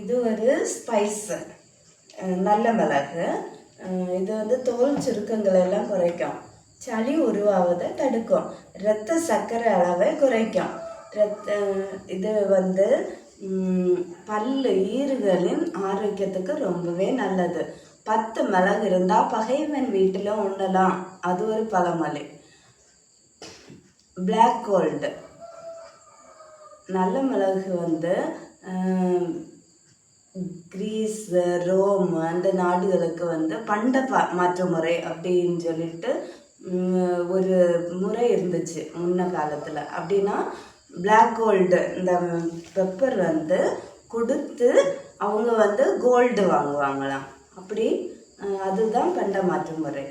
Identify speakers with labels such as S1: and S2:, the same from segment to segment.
S1: இது ஒரு ஸ்பைஸு நல்ல மிளகு. இது வந்து தோல் சுருக்கங்களை எல்லாம் குறைக்கும். சளி உருவாவதை தடுக்கும். இரத்த சர்க்கரை அளவை குறைக்கும். ரத்த இது வந்து பல் பல்லு ஈறுகளின் ஆரோக்கியத்துக்கு ரொம்பவே நல்லது. பத்து மிளகு இருந்தால் பகைவன் வீட்டில் உண்ணலாம். அது ஒரு பழமொழி. பிளாக் கோல்டு நல்ல மிளகு வந்து கிரீஸ் ரோம் அந்த நாடுகளுக்கு வந்து பண்ட பா மாற்று முறை அப்படின்னு சொல்லிட்டு ஒரு முறை இருந்துச்சு முன்ன காலத்தில். அப்படின்னா பிளாக் கோல்டு இந்த பெப்பர் வந்து கொடுத்து அவங்க வந்து கோல்டு வாங்குவாங்களாம். அப்படி அதுதான் பண்ட மாற்று முறை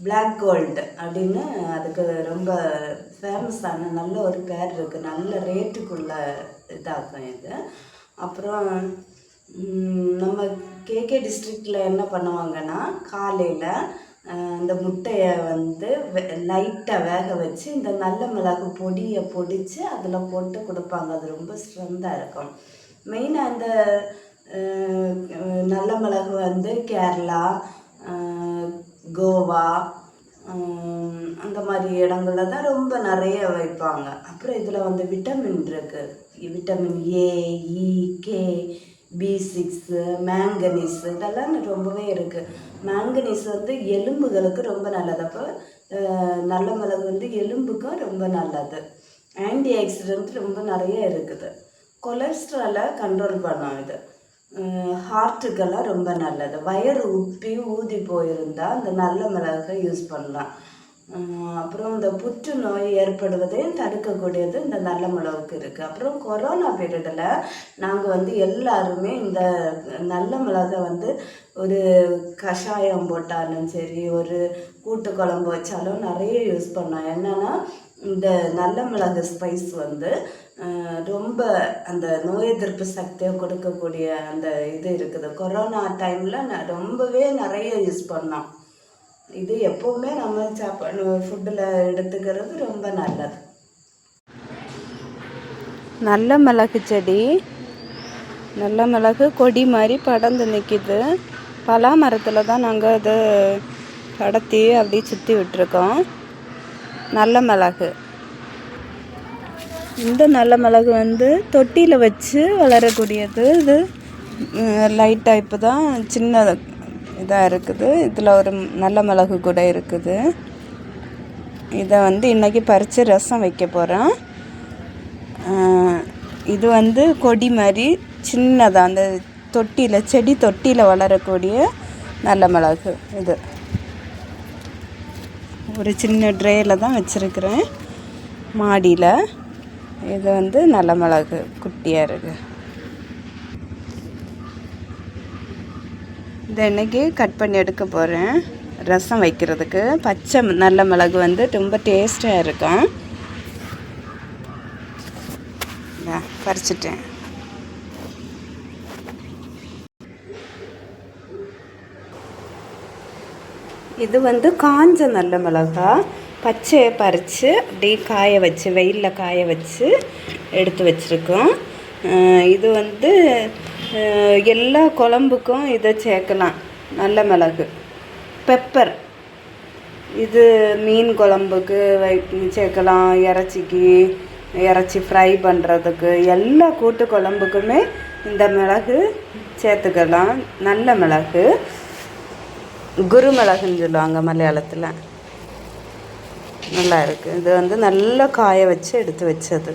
S1: பிளாக் கோல்டு அப்படின்னு அதுக்கு ரொம்ப ஃபேமஸான நல்ல ஒரு பேர் இருக்குது நல்ல ரேட்டுக்குள்ள இதாகும் இது. அப்புறம் நம்ம கேகே டிஸ்ட்ரிக்டில் என்ன பண்ணுவாங்கன்னா காலையில் இந்த முட்டையை வந்து லைட்டாக வேக வச்சு இந்த நல்ல மிளகு பொடியை பொடித்து அதில் போட்டு கொடுப்பாங்க. அது ரொம்ப ஸ்ட்ரெந்தாக இருக்கும். மெயினாக இந்த நல்ல மிளகு வந்து கேரளா கோவா அந்த மாதிரி இடங்கள்ல தான் ரொம்ப நிறைய வைப்பாங்க. அப்புறம் இதில் வந்து விட்டமின் இருக்குது vitamin A E K B six manganese இதெல்லாம் ரொம்பவே இருக்குது மேங்கனீஸ் வந்து எலும்புகளுக்கு ரொம்ப நல்லது. அப்போ நல்ல மிளகு வந்து எலும்புக்கும் ரொம்ப நல்லது. ஆன்டி ஆக்சிடென்ட் ரொம்ப நிறைய இருக்குது. கொலஸ்ட்ராலை கண்ட்ரோல் பண்ணும் இது. ஹார்ட்டுக்கெல்லாம் ரொம்ப நல்லது. வயிறு உப்பி ஊதி போயிருந்தால் அந்த நல்ல மிளகை யூஸ் பண்ணலாம். அப்புறம் இந்த புற்றுநோய் ஏற்படுவதையும் தடுக்கக்கூடியது இந்த நல்ல மிளகுக்கு இருக்குது அப்புறம் கொரோனா பீரியடில் நாங்கள் வந்து எல்லாருமே இந்த நல்ல மிளகை வந்து ஒரு கஷாயம் போட்டாலும் சரி ஒரு கூட்டு குழம்பு வச்சாலும் நிறைய யூஸ் பண்ணோம். என்னென்னா இந்த நல்ல மிளகு ஸ்பைஸ் வந்து ரொம்ப அந்த நோய் எதிர்ப்பு சக்தியை கொடுக்கக்கூடிய அந்த இது இருக்குது. கொரோனா டைமில் ரொம்பவே நிறைய யூஸ் பண்ணோம். இது எப்போவுமே நம்ம சாப்பாடு ஃபுட்டில் எடுத்துக்கிறது ரொம்ப நல்லது.
S2: நல்ல மிளகு செடி நல்ல மிளகு கொடி மாதிரி படர்ந்து நிற்கிது பலா மரத்தில் தான் நாங்கள் இது கடத்தி அப்படியே சுற்றி விட்டுருக்கோம். நல்ல மிளகு. இந்த நல்ல மிளகு வந்து தொட்டியில் வச்சு வளரக்கூடியது. இது லைட்டாக இப்போ தான் சின்ன இதாக இருக்குது. இதில் ஒரு நல்ல மிளகு கூட இருக்குது. இதை வந்து இன்றைக்கி பறித்து ரசம் வைக்க போகிறோம் இது வந்து கொடி மாதிரி சின்னதாக அந்த தொட்டியில் செடி தொட்டியில் வளரக்கூடிய நல்ல மிளகு இது. ஒரு சின்ன ட்ரேயில் தான் வச்சுருக்கிறேன். மாடியில். இது வந்து நல்ல மிளகு குட்டியாக இருக்குது இது இன்றைக்கி கட் பண்ணி எடுக்க போகிறேன் ரசம் வைக்கிறதுக்கு. பச்சை நல்ல மிளகு வந்து ரொம்ப டேஸ்ட்டாக இருக்கும். பறிச்சிட்டேன். இது வந்து காஞ்ச நல்ல மிளகா. பச்சையை பறித்து அப்படியே காய வச்சு வெயிலில் காய வச்சு எடுத்து வச்சுருக்கோம். இது வந்து எல்லா குழம்புக்கும் இதை சேர்க்கலாம். நல்ல மிளகு. பெப்பர். இது மீன் குழம்புக்கு வை சேர்க்கலாம். இறைச்சிக்கு இறைச்சி ஃப்ரை பண்ணுறதுக்கு எல்லா கூட்டு குழம்புக்குமே இந்த மிளகு சேர்த்துக்கலாம். நல்ல மிளகு. குரு மிளகுன்னு சொல்லுவாங்க மலையாளத்தில். நல்லா இருக்குது இது வந்து நல்லா காய வச்சு எடுத்து வச்சது.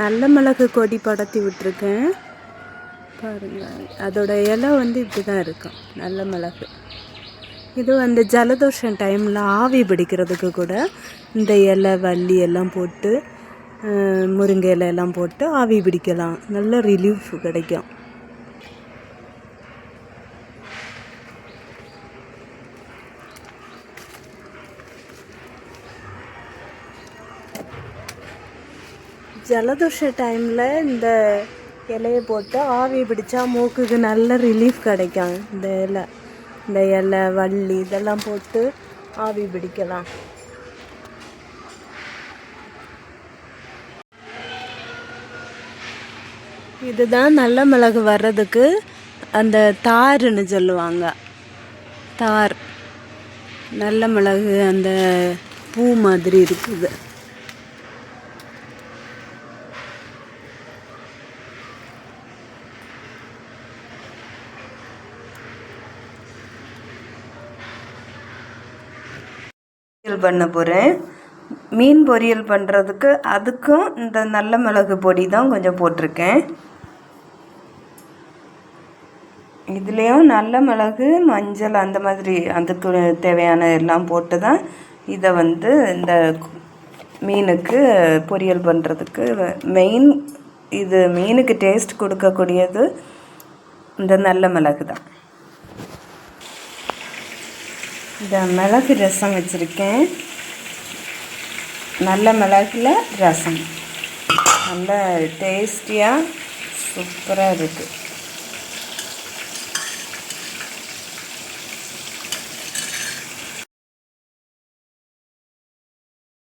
S2: நல்ல மிளகு கொடி படத்தி விட்டுருக்கேன். பாருங்கள் அதோட இலை வந்து இப்படி தான் இருக்கும் நல்ல மிளகு. இது வந்து ஜலதோஷம் டைமில் ஆவி பிடிக்கிறதுக்கு கூட இந்த இலை வள்ளி எல்லாம் போட்டு முருங்கை இலையெல்லாம் போட்டு ஆவி பிடிக்கலாம். நல்ல ரிலீஃப் கிடைக்கும். ஜலதோஷ டைமில் இந்த இலையை போட்டு ஆவி பிடிச்சா மூக்குக்கு நல்ல ரிலீஃப் கிடைக்கும். இந்த இலை இந்த இலை வள்ளி இதெல்லாம் போட்டு ஆவி பிடிக்கலாம். இதுதான் நல்ல மிளகு வர்றதுக்கு அந்த தாருன்னு சொல்லுவாங்க. தார் நல்ல மிளகு அந்த பூ மாதிரி இருக்குது. பொரியல் பண்ண போகிறேன் மீன் பொரியல் பண்ணுறதுக்கு அதுக்கும் இந்த நல்ல மிளகு பொடி தான் கொஞ்சம் போட்டிருக்கேன். இதுலேயும் நல்ல மிளகு மஞ்சள் அந்த மாதிரி அதுக்கு தேவையான எல்லாம் போட்டு தான் இதை வந்து இந்த மீனுக்கு பொரியல் பண்ணுறதுக்கு மெயின் இது மீனுக்கு டேஸ்ட் கொடுக்கக்கூடியது இந்த நல்ல மிளகு தான் இந்த மிளகு ரசம் வச்சுருக்கேன். நல்ல மிளகுல ரசம். நல்ல டேஸ்டியாக சூப்பராக இருக்குது